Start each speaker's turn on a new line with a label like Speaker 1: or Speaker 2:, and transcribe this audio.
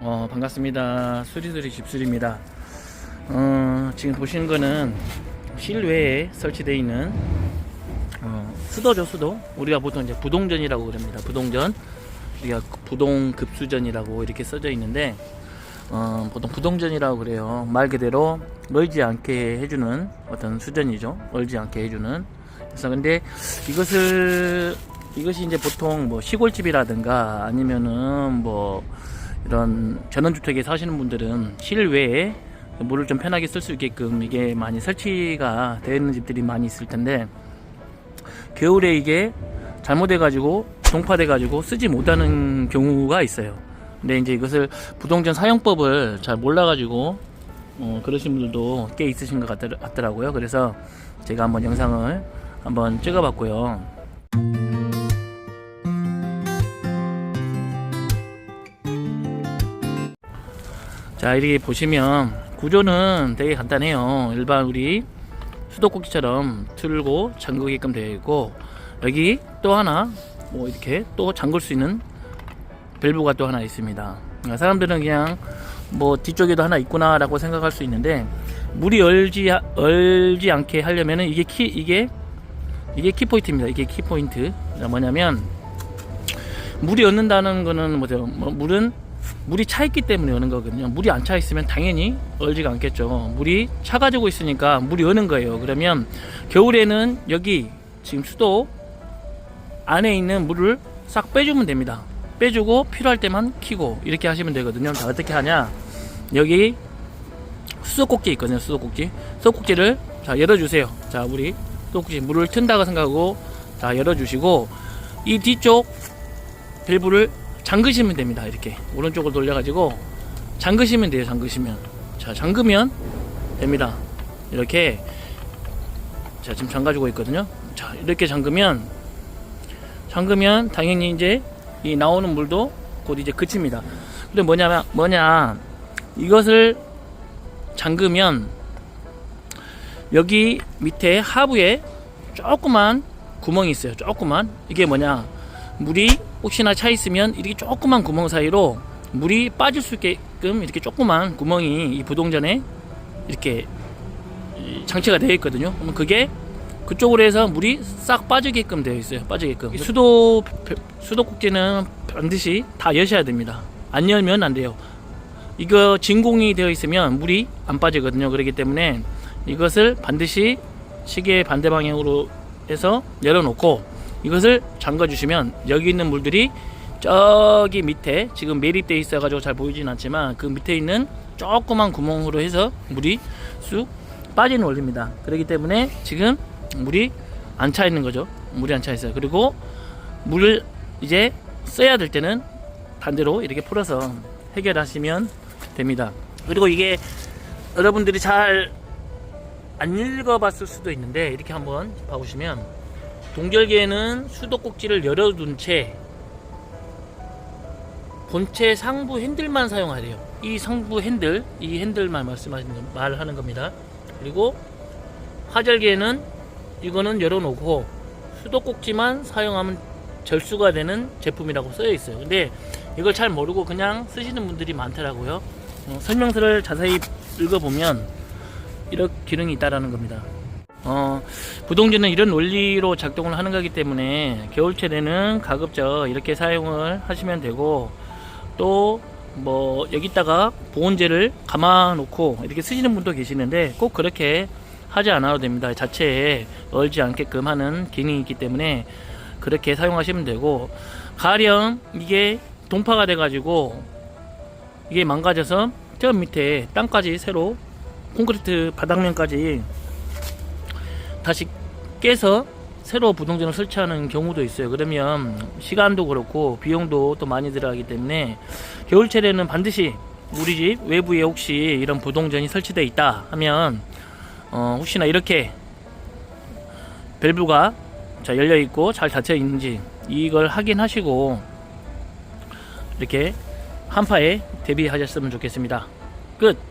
Speaker 1: 어, 반갑습니다. 수리수리 집수리입니다. 어, 지금 보시는 거는 실외에 설치되어 있는 어, 수도죠, 수도. 우리가 보통 이제 부동전이라고 그럽니다. 부동전. 우리가 부동 급수전이라고 이렇게 써져 있는데 어, 보통 부동전이라고 그래요. 말 그대로 얼지 않게 해주는 어떤 수전이죠. 얼지 않게 해주는. 그래서 근데 이것을 이것이 이제 보통 뭐 시골집이라든가 아니면은 뭐 이런 전원주택에 사시는 분들은 실외에 물을 좀 편하게 쓸 수 있게끔 이게 많이 설치가 되어 있는 집들이 많이 있을 텐데 겨울에 이게 잘못해 가지고 동파돼 가지고 쓰지 못하는 경우가 있어요. 근데 이제 이것을 부동전 사용법을 잘 몰라 가지고 어, 그러신 분들도 꽤 있으신 것 같더- 같더라고요. 그래서 제가 한번 영상을 한번 찍어봤고요. 자 이렇게 보시면 구조는 되게 간단해요 일반 우리 수도꼭지처럼 틀고 잠그게끔 되어 있고 여기 또 하나 뭐 이렇게 또 잠글 수 있는 밸브가 또 하나 있습니다 그러니까 사람들은 그냥 뭐 뒤쪽에도 하나 있구나 라고 생각할 수 있는데 물이 얼지 얼지 않게 하려면은 이게 키 이게 이게 키포인트입니다 이게 키포인트 뭐냐면 물이 얻는다는 거는 뭐죠 뭐 물은 물이 차 있기 때문에 여는 거거든요. 물이 안 차 있으면 당연히 얼지가 않겠죠. 물이 차 가지고 있으니까 물이 여는 거예요. 그러면 겨울에는 여기 지금 수도 안에 있는 물을 싹 빼주면 됩니다. 빼주고 필요할 때만 키고 이렇게 하시면 되거든요. 자 어떻게 하냐? 여기 수도꼭지 있거든요. 수도꼭지. 수도꼭지를 자 열어주세요. 자 우리 수도꼭지 물을 튼다고 생각하고 자 열어주시고 이 뒤쪽 밸브를 잠그시면 됩니다. 이렇게 오른쪽을 돌려가지고 잠그시면 돼요. 잠그시면 자 잠그면 됩니다. 이렇게 자 지금 잠가주고 있거든요. 자 이렇게 잠그면 잠그면 당연히 이제 이 나오는 물도 곧 이제 그칩니다. 근데 뭐냐면 뭐냐 이것을 잠그면 여기 밑에 하부에 조그만 구멍이 있어요. 조그만 이게 뭐냐 물이 혹시나 차 있으면 이렇게 조그만 구멍 사이로 물이 빠질 수 있게끔 이렇게 조그만 구멍이 이 부동전에 이렇게 이 장치가 되어 있거든요. 그러면 그게 그쪽으로 해서 물이 싹 빠지게끔 되어 있어요. 빠지게끔. 이 수도 수도꼭지는 반드시 다 여셔야 됩니다. 안 열면 안 돼요. 이거 진공이 되어 있으면 물이 안 빠지거든요. 그렇기 때문에 이것을 반드시 시계 반대 방향으로 해서 열어놓고 이것을 잠가 주시면 여기 있는 물들이 저기 밑에 지금 매립되어 있어 가지고 잘 보이진 않지만 그 밑에 있는 조그만 구멍으로 해서 물이 쑥 빠지는 원리입니다. 그렇기 때문에 지금 물이 안 차 있는 거죠. 물이 안 차 있어요. 그리고 물을 이제 써야 될 때는 반대로 이렇게 풀어서 해결하시면 됩니다. 그리고 이게 여러분들이 잘 안 읽어봤을 수도 있는데 이렇게 한번 봐보시면 동결기에는 수도꼭지를 열어둔 채 본체 상부 핸들만 사용하래요. 이 상부 핸들, 이 핸들만 말씀하시는 거- 말하는 겁니다. 그리고 화절기에는 이거는 열어놓고 수도꼭지만 사용하면 절수가 되는 제품이라고 써져 있어요. 근데 이걸 잘 모르고 그냥 쓰시는 분들이 많더라고요. 어, 설명서를 자세히 읽어보면 이런 기능이 있다라는 겁니다. 어, 부동전은 이런 원리로 작동을 하는 거기 때문에 겨울철에는 가급적 이렇게 사용을 하시면 되고 또 뭐 여기다가 보온재를 감아 놓고 이렇게 쓰시는 분도 계시는데 꼭 그렇게 하지 않아도 됩니다. 자체에 얼지 않게끔 하는 기능이 있기 때문에 그렇게 사용하시면 되고 가령 이게 동파가 돼 가지고 이게 망가져서 저 밑에 땅까지 새로 콘크리트 바닥면까지 다시 깨서 새로 부동전을 설치하는 경우도 있어요. 그러면 시간도 그렇고 비용도 또 많이 들어가기 때문에 겨울철에는 반드시 우리 집 외부에 혹시 이런 부동전이 설치되어 있다 하면 어, 혹시나 이렇게 밸브가 자 열려 있고 잘 닫혀 있는지 이걸 확인하시고 이렇게 한파에 대비하셨으면 좋겠습니다. 끝.